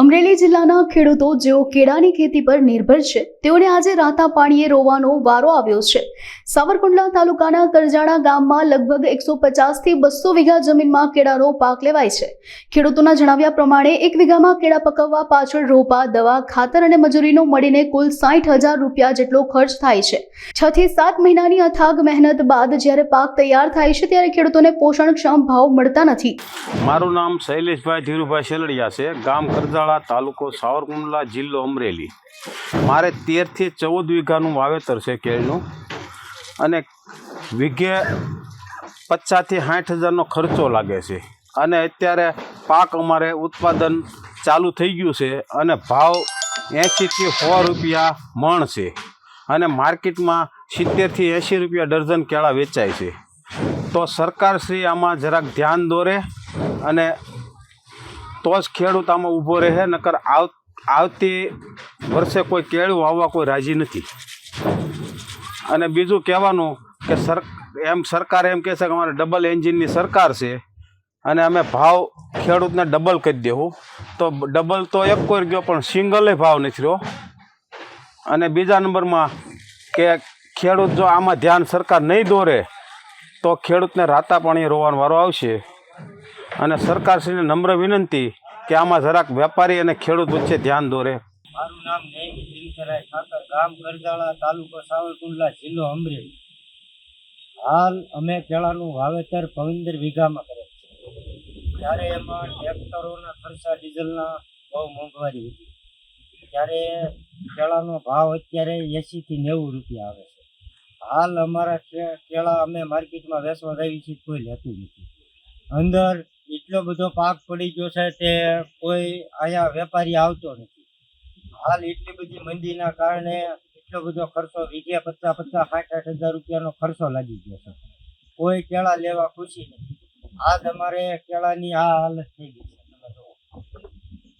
અમરેલી જિલ્લાના ખેડૂતો જેઓ કેળાની ખેતી પર નિર્ભર છે, તેઓને આજે રાતા પાણીએ રોવાનો વારો આવ્યો છે. સાવરકુંડલા તાલુકાના કરજાણા ગામમાં લગભગ એકસો પચાસથી બસો વીઘા જમીનમાં કેળાનો પાક લેવાય છે. ખેડૂતોના જણાવ્યા પ્રમાણે, એક વીઘામાં કેળા પકવવા પાછળ રોપા, દવા, ખાતર અને મજૂરીનો મળીને કુલ સાઠ હજાર રૂપિયા જેટલો ખર્ચ થાય છે. છ થી સાત મહિનાની અથાગ મહેનત બાદ જ્યારે પાક તૈયાર થાય છે, ત્યારે ખેડૂતોને પોષણક્ષમ ભાવ મળતા નથી. મારું નામ શૈલેષભાઈ ધીરુભાઈ શેલડિયા છે. ગામ કરજાળા તાલુકો સાવરકુંડલા જિલ્લો અમરેલી. મારે તેરથી ચૌદ વીઘાનું વાવેતર છે કેળનું અને વીઘે પચાસથી સાઠ હજારનો ખર્ચો લાગે છે. અને અત્યારે પાક અમારે ઉત્પાદન ચાલુ થઈ ગયું છે અને ભાવ એંશીથી સો રૂપિયા મણ છે. અને માર્કેટમાં સિત્તેરથી એંશી રૂપિયા ડઝન કેળા વેચાય છે. તો સરકારશ્રી આમાં જરાક ધ્યાન દોરે અને તો જ ખેડૂત આમાં ઊભો રહે, નકર આવ, આવતી વર્ષે કોઈ કેળું વાવવા કોઈ રાજી નથી. અને બીજું કહેવાનું કે સર, એમ સરકાર એમ કહે છે કે અમારે ડબલ એન્જિનની સરકાર છે, અને અમે ભાવ ખેડૂતને ડબલ કરી દેવું તો ડબલ તો એક કોઈ ગયો પણ સિંગલે ભાવ નથી રહ્યો. અને બીજા નંબરમાં કે ખેડૂત જો આમાં ધ્યાન સરકાર નહીં દોરે, તો ખેડૂતને રાતા પાણી રોવાનો વારો આવશે. અને સરકારશ્રીને નમ્ર વિનંતી કે આમાં જરાક વેપારી અને ખેડૂત વચ્ચે ધ્યાન દોરે. મારું નામ દિનકરાય ઠાકર ગામ કરજાળા તાલુકો સાવરકુંડલા, જિલ્લો અમરેલી. હાલ અમે કેળાનું વાવેતર પવિંદર વીઘામાં કરે છે. ત્યારે એમાં ટ્રેક્ટરોના ખર્ચા ડીઝલના બહુ મોંઘવારી હતી. ત્યારે કેળાનો ભાવ અત્યારે એંશીથી નેવું રૂપિયા આવે છે. હાલ અમારા કેળા અમે માર્કેટમાં વેચવા જાવી છીએ, કોઈ લેતું નથી. અંદર એટલો બધો પાક પડી ગયો છે તે કોઈ અહીંયા વેપારી આવતો નથી. હાલ એટલી બધી મંદીના કારણે એટલો બધો ખર્ચો વીઘે પચાસ પચાસ સાઠ સાઠ હજાર રૂપિયાનો ખર્ચો લાગી ગયો છે. કોઈ કેળા લેવા ખુશી નથી. આજ અમારે કેળાની આ હાલત થઈ ગઈ છે.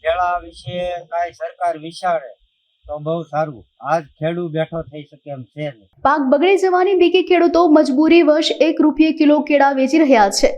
કેળા વિશે કાંઈ સરકાર વિચારે તો બહુ સારું. આજ ખેડૂત બેઠો થઈ શકે એમ છે પાક બગડી જવાની બીકે ખેડૂતો મજબૂરી વશ એક રૂપિયે કિલો કેળા વેચી રહ્યા છે.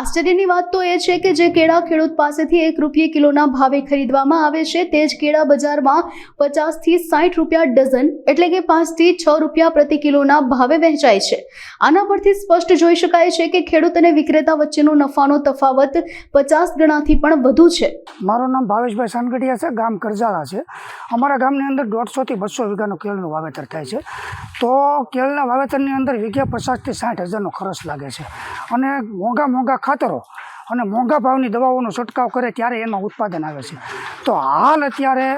આશ્ચર્યની વાત તો એ છે કે જે કેળા ખેડૂત પાસેથી એક રૂપિયે કિલોના ભાવે ખરીદવામાં આવે છે તે જ કેળા બજારમાં પચાસથી સાઠ રૂપિયા ડઝન એટલે કે પાંચથી છ રૂપિયા પ્રતિ કિલોના ભાવે વહેંચાય છે. આના પરથી સ્પષ્ટ જોઈ શકાય છે કે ખેડૂત અને વિક્રેતા વચ્ચેનો નફાનો તફાવત પચાસ ગણાથી પણ વધુ છે. મારું નામ ભાવેશભાઈ સાનગઢિયા છે ગામ કરજાળા છે. અમારા ગામની અંદર દોઢસોથી બસો વીઘાનું કેળનું વાવેતર થાય છે. તો કેળના વાવેતરની અંદર વીઘે પચાસથી સાઠ હજારનો ખર્ચ લાગે છે. અને મોંઘા મોંઘા ખાતરો અને મોંઘા ભાવની દવાઓનો છંટકાવ કરે ત્યારે એમાં ઉત્પાદન આવે છે. તો હાલ અત્યારે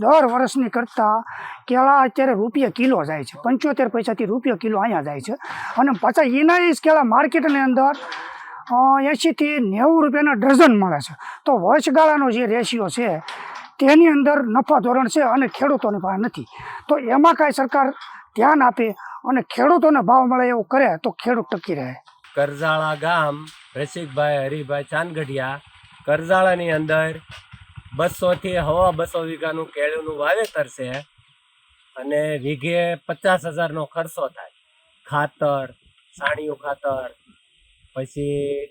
દર વર્ષની કરતાં કેળા અત્યારે રૂપિયા કિલો જાય છે. પંચોતેર પૈસાથી રૂપિયા કિલો અહીંયા જાય છે. અને પાછા એના જ કેળા માર્કેટની અંદર એંશીથી નેવું રૂપિયાના ડઝન મળે છે. તો વર્ષગાળાનો જે રેશિયો છે તેની અંદર નફા ધોરણ છે અને ખેડૂતોની પાસે નથી. તો એમાં કાંઈ સરકાર ધ્યાન આપે અને ખેડૂતોને ભાવ મળે એવું કરે તો ખેડૂત ટકી રહે. કરજાળા ગામ, રસિકભાઈ, હરિભાઈ ચાંદગઢિયા. કરજાળાની અંદર બસોથી હવા બસો વીઘાનું કેળુંનું વાવેતર છે અને વીઘે પચાસ હજારનો ખર્ચો થાય. ખાતર, સાણિયું ખાતર, પછી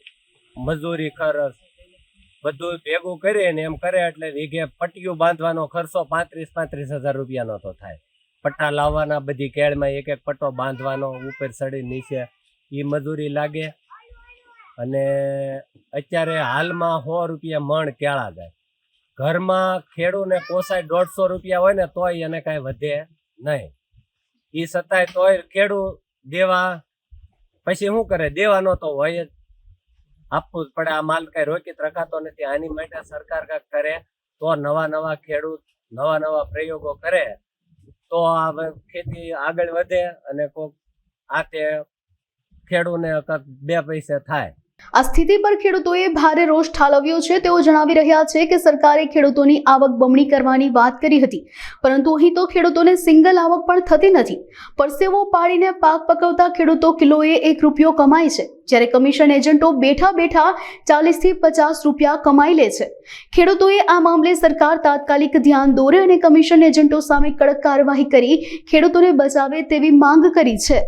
મજૂરી ખર્ચ બધું ભેગું કરીને એમ કરે એટલે વીઘે પટ્ટીઓ બાંધવાનો ખર્ચો પાંત્રીસ પાંત્રીસ હજાર રૂપિયાનો તો થાય. પટ્ટા લાવવાના, બધી કેળમાં એક એક પટ્ટો બાંધવાનો, ઉપર ચડી નીચે. એ મજૂરી લાગે. અને અત્યારે હાલમાં સો રૂપિયા મણ કેળા જાય. ઘરમાં ખેડૂને પોસાય દોઢસો રૂપિયા હોય ને તોય એને કાંઈ વધે નહીં. એ છતાંય તોય ખેડૂ દેવા, પછી શું કરે? દેવાનો તો હોય જ. આપવું જ પડે આ માલ કઈ રોકીત રખાતો નથી. આની માટે સરકાર કાંઈક કરે, તો નવા નવા ખેડૂત, નવા નવા પ્રયોગો કરે, તો આ ખેતી આગળ વધે અને કોક આ તે ખેડૂને બે પૈસે થાય. આ સ્થિતિ પર ખેડૂતોએ ભારે રોષ ઠાલવ્યો છે. તેઓ જણાવી રહ્યા છે કે સરકારે ખેડૂતોની આવક બમણી કરવાની વાત કરી હતી, પરંતુ અહીં તો ખેડૂતોને સિંગલ આવક પણ થતી નથી. પરસેવો પાડીને પાક પકવતા ખેડૂતો કિલોએ એક રૂપિયો કમાય છે, જ્યારે કમિશન એજન્ટો બેઠા બેઠા ચાલીસથી પચાસ રૂપિયા કમાઈ લે છે. ખેડૂતોએ આ મામલે સરકાર તાત્કાલિક ધ્યાન દોરે અને કમિશન એજન્ટો સામે કડક કાર્યવાહી કરી ખેડૂતોને બચાવે તેવી માંગ કરી છે.